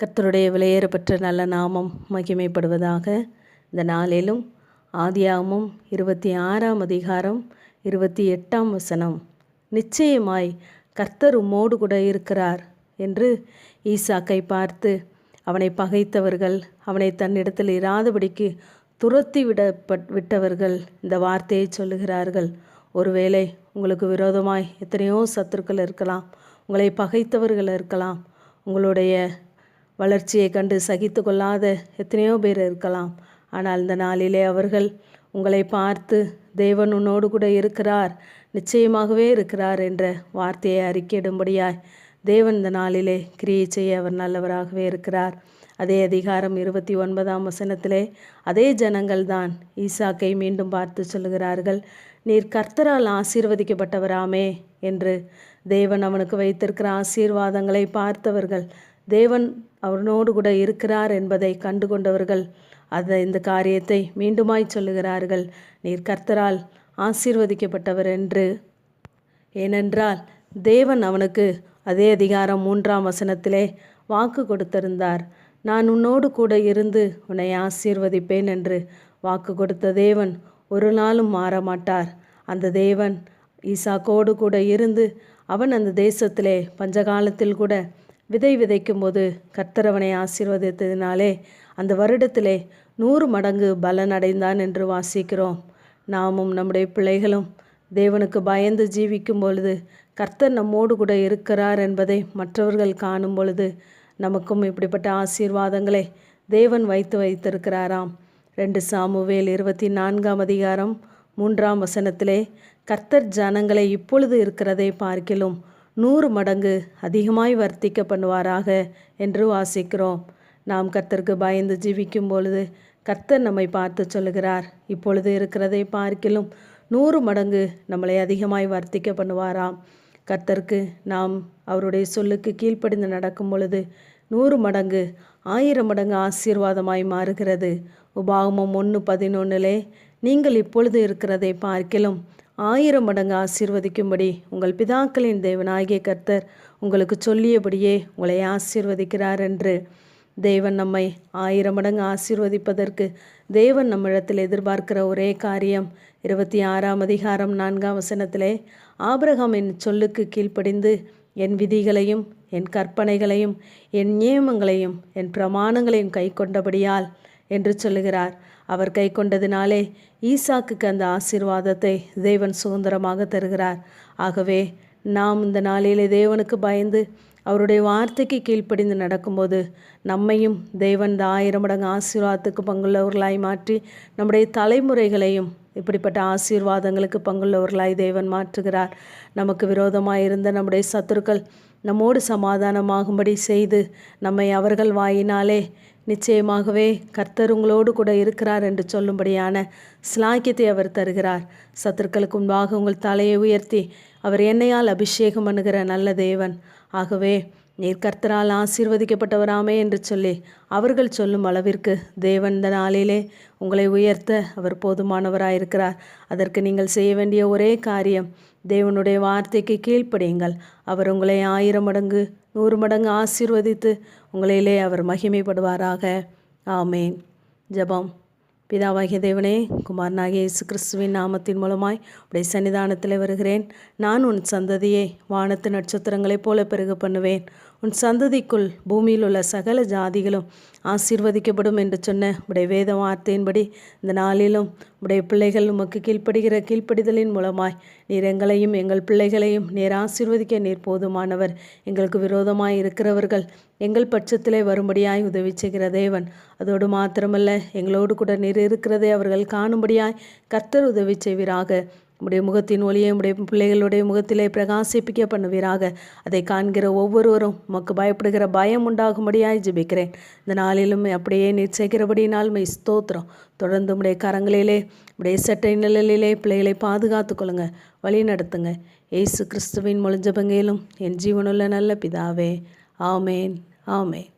கர்த்தருடைய விலையேறப்பற்ற நல்ல நாமம் மகிமைப்படுவதாக இந்த நாளிலும் ஆதியாமும் இருபத்தி ஆறாம் அதிகாரம் இருபத்தி எட்டாம் வசனம். நிச்சயமாய் கர்த்தர் உம்மோடு கூட இருக்கிறார் என்று ஈசாக்கை பார்த்து அவனை பகைத்தவர்கள் அவனை தன்னிடத்தில் இராதபடிக்கு துரத்தி விடப்பட் விட்டவர்கள் இந்த வார்த்தையை சொல்லுகிறார்கள். ஒருவேளை உங்களுக்கு விரோதமாய் எத்தனையோ சத்துருக்கள் இருக்கலாம் உங்களை பகைத்தவர்கள் இருக்கலாம் உங்களுடைய வளர்ச்சியை கண்டு சகித்து கொள்ளாத எத்தனையோ பேர் இருக்கலாம். ஆனால் இந்த நாளிலே அவர்கள் உங்களை பார்த்து தேவன் உன்னோடு கூட இருக்கிறார் நிச்சயமாகவே இருக்கிறார் என்ற வார்த்தையை அறிக்கையிடும்படியாய் தேவன் இந்த நாளிலே கிரியை செய்ய அவர் நல்லவராகவே இருக்கிறார். அதே அதிகாரம் இருபத்தி ஒன்பதாம் வசனத்திலே அதே ஜனங்கள்தான் ஈசாக்கை மீண்டும் பார்த்து சொல்லுகிறார்கள். நீர் கர்த்தரால் ஆசீர்வதிக்கப்பட்டவராமே என்று தேவன் அவனுக்கு வைத்திருக்கிற ஆசீர்வாதங்களை பார்த்தவர்கள் தேவன் அவனோடு கூட இருக்கிறார் என்பதை கண்டு கொண்டவர்கள் அந்த இந்த காரியத்தை மீண்டுமாய் சொல்லுகிறார்கள். நீர் கர்த்தரால் ஆசீர்வதிக்கப்பட்டவர் என்று. ஏனென்றால் தேவன் அவனுக்கு அதே அதிகாரம் மூன்றாம் வசனத்திலே வாக்கு கொடுத்திருந்தார். நான் உன்னோடு கூட இருந்து உன்னை ஆசீர்வதிப்பேன் என்று வாக்கு கொடுத்த தேவன் ஒரு நாளும் மாற மாட்டார் அந்த தேவன் ஈசாக்கோடு கூட இருந்து அவன் அந்த தேசத்திலே பஞ்சகாலத்தில் கூட விதை விதைக்கும்போது கர்த்தரவனை ஆசீர்வதித்ததினாலே அந்த வருடத்திலே நூறு மடங்கு பலன் அடைந்தான் என்று வாசிக்கிறோம். நாமும் நம்முடைய பிள்ளைகளும் தேவனுக்கு பயந்து ஜீவிக்கும் பொழுது கர்த்தர் நம்மோடு கூட இருக்கிறார் என்பதை மற்றவர்கள் காணும் பொழுது நமக்கும் இப்படிப்பட்ட ஆசீர்வாதங்களை தேவன் வைத்து வைத்திருக்கிறாராம். ரெண்டு சாமுவேல் இருபத்தி நான்காம் அதிகாரம் மூன்றாம் வசனத்திலே கர்த்தர் ஜனங்களை இப்பொழுது இருக்கிறதை பார்க்கிலும் நூறு மடங்கு அதிகமாய் வர்த்திக்க பண்ணுவாராக என்று வாசிக்கிறோம். நாம் கர்த்தருக்கு பயந்து ஜீவிக்கும் பொழுது கர்த்தர் நம்மை பார்த்து சொல்லுகிறார். இப்பொழுது இருக்கிறதை பார்க்கிலும் நூறு மடங்கு நம்மளை அதிகமாய் வர்த்திக்க பண்ணுவாராம் கர்த்தருக்கு நாம் அவருடைய சொல்லுக்கு கீழ்ப்படிந்து நடக்கும் பொழுது நூறு மடங்கு ஆயிரம் மடங்கு ஆசீர்வாதமாய் மாறுகிறது. உபாகமம் ஒன்று பதினொன்றிலே நீங்கள் இப்பொழுது இருக்கிறதை பார்க்கிலும் ஆயிரம் மடங்கு ஆசீர்வதிக்கும்படி உங்கள் பிதாக்களின் தேவனாகிய கர்த்தர் உங்களுக்கு சொல்லியபடியே உங்களை ஆசீர்வதிக்கிறார் என்று. தேவன் நம்மை ஆயிரம் மடங்கு ஆசீர்வதிப்பதற்கு தேவன் நம்மிடத்தில் எதிர்பார்க்கிற ஒரே காரியம். இருபத்தி ஆறாம் அதிகாரம் நான்காம் வசனத்திலே ஆபிரகாம் என் சொல்லுக்கு கீழ்ப்படிந்து என் விதிகளையும் என் கற்பனைகளையும் என் நியமங்களையும் என் பிரமாணங்களையும் கை கொண்டபடியால் என்று சொல்லுகிறார். அவர் கை கொண்டதினாலே ஈசாக்குக்கு அந்த ஆசீர்வாதத்தை தேவன் சுதந்திரமாக தருகிறார். ஆகவே நாம் இந்த நாளிலே தேவனுக்கு பயந்து அவருடைய வார்த்தைக்கு கீழ்ப்படிந்து நடக்கும்போது நம்மையும் தேவன் இந்த ஆயிரம் மடங்கு ஆசீர்வாதத்துக்கு பங்குள்ளவர்களாய் மாற்றி நம்முடைய தலைமுறைகளையும் இப்படிப்பட்ட ஆசீர்வாதங்களுக்கு பங்குள்ளவர்களாய் தேவன் மாற்றுகிறார். நமக்கு விரோதமாக இருந்த நம்முடைய சத்துருக்கள் நம்மோடு சமாதானமாகும்படி செய்து நம்மை அவர்கள் வாயினாலே நிச்சயமாகவே கர்த்தர் உங்களோடு கூட இருக்கிறார் என்று சொல்லும்படியான ஸ்லாக்கியத்தை அவர் தருகிறார். சத்துருக்களுக்கு முன்பாக உங்கள் தலையை உயர்த்தி அவர் என்னையால் அபிஷேகம் பண்ணுகிற நல்ல தேவன். ஆகவே நீர் கர்த்தரால் ஆசீர்வதிக்கப்பட்டவராமே என்று சொல்லி அவர்கள் சொல்லும் அளவிற்கு தேவன் இந்த நாளிலே உங்களை உயர்த்த அவர் போதுமானவராயிருக்கிறார் அதற்கு நீங்கள் செய்ய வேண்டிய ஒரே காரியம் தேவனுடைய வார்த்தைக்கு கீழ்ப்படியுங்கள். அவர் உங்களை ஆயிரம் மடங்கு நூறு மடங்கு ஆசீர்வதித்து உங்களிலே அவர் மகிமைப்படுவாராக. ஆமேன். ஜபம். பிதாவாகிய தேவனே குமாரனாகிய இயேசு கிறிஸ்துவின் நாமத்தின் மூலமாய் உடைய சன்னிதானத்தில் வருகிறேன். நான் உன் சந்ததியை வானத்து நட்சத்திரங்களைப் போல பெருக பண்ணுவேன். உன் சந்ததிக்குள் பூமியில் உள்ள சகல ஜாதிகளும் ஆசீர்வதிக்கப்படும் என்று சொன்ன உடைய வேத வார்த்தையின்படி இந்த நாளிலும் உடைய பிள்ளைகள் உமக்கு கீழ்ப்படுகிற கீழ்ப்படிதலின் மூலமாய் நீர் எங்களையும் எங்கள் பிள்ளைகளையும் நீர் ஆசீர்வதிக்க நீர் போதுமானவர். எங்களுக்கு விரோதமாய் இருக்கிறவர்கள் எங்கள் பட்சத்திலே வரும்படியாய் உதவி செய்கிற தேவன். அதோடு மாத்திரமல்ல எங்களோடு கூட நீர் இருக்கிறதை அவர்கள் காணும்படியாய் கர்த்தர் உதவி செய்வீராக. உம்முடைய முகத்தின் ஒளியை உடைய பிள்ளைகளுடைய முகத்திலே பிரகாசிப்பிக்க பண்ணுவீராக அதை காண்கிற ஒவ்வொருவரும் உமக்கு பயப்படுகிற பயம் உண்டாகும்படியாய் ஜெபிக்கிறேன். இந்த நாளிலும் அப்படியே நீர் செய்கிறபடினால் மை ஸ்தோத்திரம். தொடர்ந்து உடைய கரங்களிலே உடைய சட்டை நிழலிலே பிள்ளைகளை பாதுகாத்து கொள்ளுங்க. வழி நடத்துங்க. ஏசு கிறிஸ்துவின் முழிஞ்ச பங்கையிலும் என் ஜீவனுள்ள நல்ல பிதாவே. ஆமேன். ஆமேன்.